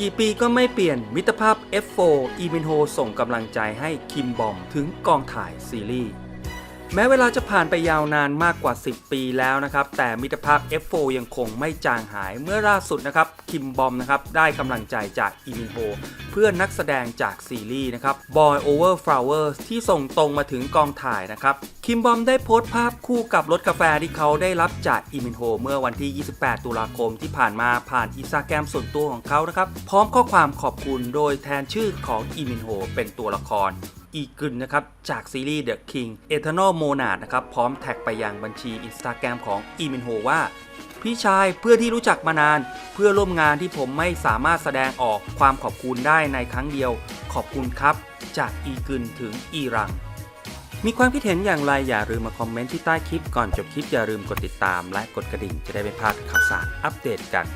กี่ปีก็ไม่เปลี่ยนมิตรภาพ F4 อีมินโฮส่งกำลังใจให้คิมบอมถึงกองถ่ายซีรีส์ แม้เวลาจะผ่านไปยาวนานมากกว่า 10 ปีแล้วนะครับ แต่มิตรภาพ F4 ยังคงไม่จางหายเมื่อล่าสุดนะครับ คิมบอมนะครับ ได้กำลังใจจากอีมินโฮเพื่อนนักแสดงจากซีรีส์นะครับ Boy Over Flowers ที่ส่งตรงมาถึงกองถ่ายนะครับ คิมบอมได้โพสต์ภาพคู่กับรถกาแฟที่เขาได้รับจากอีมินโฮเมื่อวันที่ 28 ตุลาคมที่ผ่านมาผ่านอินสตาแกรมส่วนตัวของเขานะครับ พร้อมข้อความขอบคุณโดยแทนชื่อของอีมินโฮเป็นตัวละคร อีกึนนะครับจากซีรีส์ The King Eternal Monarch นะครับพร้อมแท็กไปยังบัญชี Instagram ของอีมินโฮว่า พี่ชายเพื่อที่รู้จักมานาน เพื่อร่วมงานที่ผมไม่สามารถแสดงออกความขอบคุณได้ในครั้งเดียว ขอบคุณครับ จากอีกึนถึงอีรังมีความคิดเห็นอย่างไรอย่าลืมมาคอมเมนต์ที่ใต้คลิปก่อนจบคลิปอย่าลืมกดติดตาม และกดกระดิ่งจะได้ไม่พลาดข่าวสารอัปเดตกัน